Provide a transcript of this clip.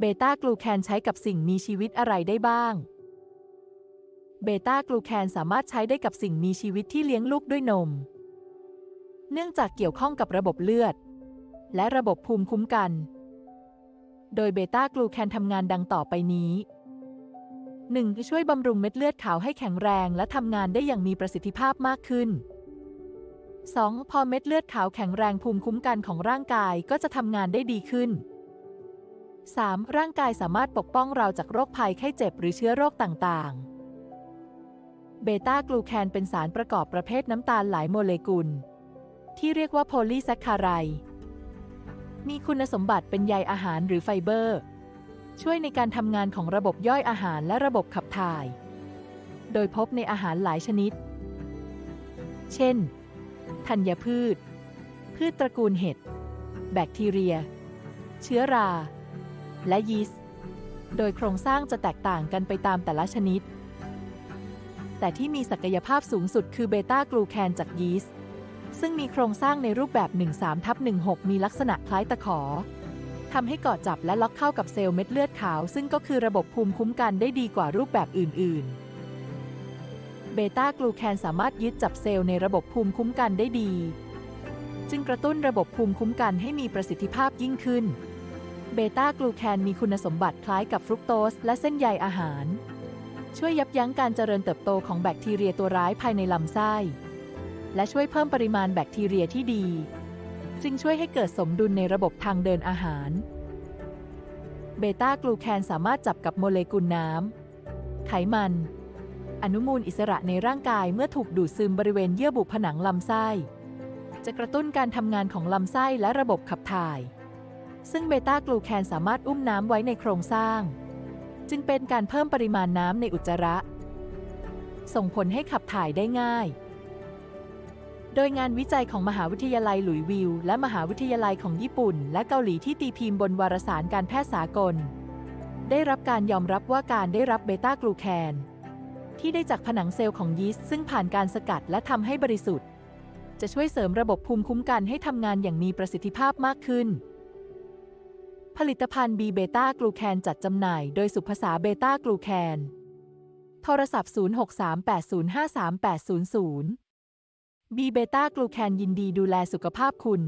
เบต้ากลูแคนใช้กับสิ่งมีชีวิตอะไรได้บ้าง เบต้ากลูแคนสามารถใช้ได้กับสิ่งมีชีวิตที่เลี้ยงลูกด้วยนม เนื่องจากเกี่ยวข้องกับระบบเลือด และระบบภูมิคุ้มกัน โดยเบต้ากลูแคนทำงานดังต่อไปนี้ 1. ช่วยบำรุงเม็ดเลือดขาวให้แข็งแรงและทำงานได้อย่างมีประสิทธิภาพมากขึ้น 2. พอเม็ดเลือดขาวแข็งแรงภูมิคุ้มกันของร่างกายก็จะทำงานได้ดีขึ้น 3. ร่างกายสามารถปกป้องเราจากโรคภัยไข้เจ็บหรือเชื้อโรคต่างๆ เบต้ากลูแคนเป็นสารประกอบประเภทน้ำตาลหลายโมเลกุล ที่เรียกว่าโพลีแซคคาไรด์มีคุณสมบัติเป็นใยอาหารหรือไฟเบอร์ ช่วยในการทำงานของระบบย่อยอาหารและระบบขับถ่าย โดยพบในอาหารหลายชนิด เช่น ธัญพืช พืชตระกูลเห็ด แบคทีเรีย เชื้อรา และยีสต์ โดยโครงสร้างจะแตกต่างกันไปตามแต่ละชนิด แต่ที่มีศักยภาพสูงสุดคือเบต้ากลูแคนจากยีสต์ ซึ่งมีโครงสร้างในรูปแบบ 13ทับ16 มีลักษณะคล้ายตะขอทำให้เกาะจับและล็อกเข้ากับเซลล์เม็ดเลือดขาว ซึ่งก็คือระบบภูมิคุ้มกันได้ดีกว่ารูปแบบอื่น ๆ เบต้ากลูแคนสามารถยึดจับเซลล์ในระบบภูมิคุ้มกันได้ดี จึงกระตุ้นระบบภูมิคุ้มกันให้มีประสิทธิภาพยิ่งขึ้น เบต้ากลูแคนมีคุณสมบัติคล้ายกับฟรุกโตสและเส้นใยอาหาร ช่วยยับยั้งการเจริญเติบโตของแบคทีเรียตัวร้ายภายในลำไส้ และช่วยเพิ่มปริมาณแบคทีเรียที่ดี จึงช่วยให้เกิดสมดุลในระบบทางเดินอาหาร เบต้ากลูแคนสามารถจับกับโมเลกุลน้ำ ไขมัน อนุมูลอิสระในร่างกายเมื่อถูกดูดซึมบริเวณเยื่อบุผนังลำไส้ จะกระตุ้นการทำงานของลำไส้และระบบขับถ่าย ซึ่งเบต้ากลูแคนสามารถอุ้มน้ำไว้ในโครงสร้าง จึงเป็นการเพิ่มปริมาณน้ำในอุจจาระ ส่งผลให้ขับถ่ายได้ง่าย โดยงานวิจัยของมหาวิทยาลัยหลุยวิลและมหาวิทยาลัยของญี่ปุ่น และเกาหลีที่ตีพิมพ์บนวารสารการแพทย์สากล ได้รับการยอมรับว่าการได้รับเบต้ากลูแคนที่ได้จากผนังเซลล์ของยีสต์ซึ่งผ่านการสกัดและทำให้บริสุทธิ์ จะช่วยเสริมระบบภูมิคุ้มกันให้ทำงานอย่างมีประสิทธิภาพมากขึ้น ผลิตภัณฑ์บีเบต้ากลูแคนจัดจำหน่ายโดยสุภาษาเบต้ากลูแคน โทรศัพท์ 0638053800 บีเบต้ากลูแคนยินดีดูแลสุขภาพคุณ